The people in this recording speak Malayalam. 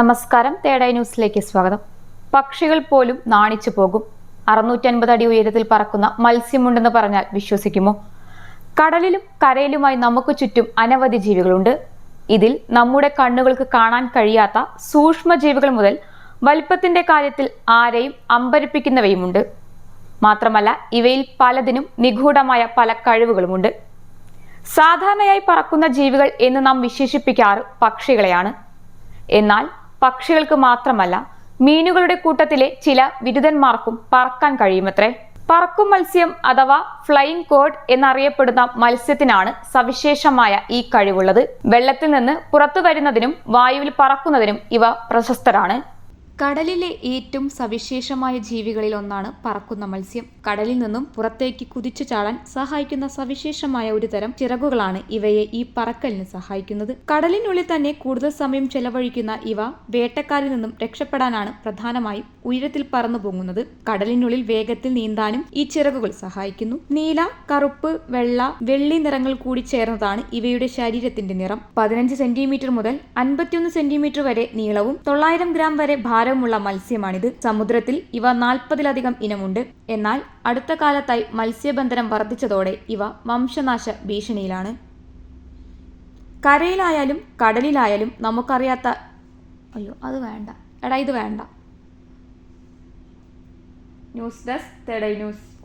നമസ്കാരം. തേടൈ ന്യൂസിലേക്ക് സ്വാഗതം. പക്ഷികൾ പോലും നാണിച്ചു പോകും. അറുന്നൂറ്റൻപത് അടി ഉയരത്തിൽ പറക്കുന്ന മത്സ്യമുണ്ടെന്ന് പറഞ്ഞാൽ വിശ്വസിക്കുമോ? കടലിലും കരയിലുമായി നമുക്ക് ചുറ്റും അനവധി ജീവികളുണ്ട്. ഇതിൽ നമ്മുടെ കണ്ണുകൾക്ക് കാണാൻ കഴിയാത്ത സൂക്ഷ്മജീവികൾ മുതൽ വലിപ്പത്തിന്റെ കാര്യത്തിൽ ആരെയും അമ്പരിപ്പിക്കുന്നവയുമുണ്ട്. മാത്രമല്ല ഇവയിൽ പലതിനും നിഗൂഢമായ പല കഴിവുകളുമുണ്ട്. സാധാരണയായി പറക്കുന്ന ജീവികൾ എന്ന് നാം വിശേഷിപ്പിക്കാറ് പക്ഷികളെയാണ്. എന്നാൽ പക്ഷികൾക്ക് മാത്രമല്ല മീനുകളുടെ കൂട്ടത്തിലെ ചില വിരുദ്ധന്മാർക്കും പറക്കാൻ കഴിയുമത്രേ. പറക്കും മത്സ്യം അഥവാ ഫ്ലൈയിങ് കോഡ് എന്നറിയപ്പെടുന്ന മത്സ്യത്തിനാണ് സവിശേഷമായ ഈ കഴിവുള്ളത്. വെള്ളത്തിൽ നിന്ന് പുറത്തു വരുന്നതിനും വായുവിൽ പറക്കുന്നതിനും ഇവ പ്രശസ്തരാണ്. കടലിലെ ഏറ്റവും സവിശേഷമായ ജീവികളിൽ ഒന്നാണ് പറക്കുന്ന മത്സ്യം. കടലിൽ നിന്നും പുറത്തേക്ക് കുതിച്ചു ചാടാൻ സഹായിക്കുന്ന സവിശേഷമായ ഒരു തരം ചിറകുകളാണ് ഇവയെ ഈ പറക്കലിന് സഹായിക്കുന്നത്. കടലിനുള്ളിൽ തന്നെ കൂടുതൽ സമയം ചെലവഴിക്കുന്ന ഇവ വേട്ടക്കാരിൽ നിന്നും രക്ഷപ്പെടാനാണ് പ്രധാനമായും ഉയരത്തിൽ പറന്നു പൊങ്ങുന്നത്. കടലിനുള്ളിൽ വേഗത്തിൽ നീന്താനും ഈ ചിറകുകൾ സഹായിക്കുന്നു. നീല കറുപ്പ് വെള്ള വെള്ളി നിറങ്ങൾ കൂടി ചേർന്നതാണ് ഇവയുടെ ശരീരത്തിന്റെ നിറം. പതിനഞ്ച് സെന്റിമീറ്റർ മുതൽ അൻപത്തിയൊന്ന് സെന്റിമീറ്റർ വരെ നീളവും തൊള്ളായിരം ഗ്രാം വരെ ഭാരവുമുള്ള മത്സ്യമാണിത്. സമുദ്രത്തിൽ ഇവ നാൽപ്പതിലധികം ഇനമുണ്ട്. എന്നാൽ അടുത്ത കാലത്തായി മത്സ്യബന്ധനം വർദ്ധിച്ചതോടെ ഇവ വംശനാശ ഭീഷണിയിലാണ്. കരയിലായാലും കടലിലായാലും നമുക്കറിയാത്ത അയ്യോ അത് വേണ്ട. എടാ ഇത് വേണ്ട. ന്യൂസ് ഡെസ്ക് തേടൈ ന്യൂസ്.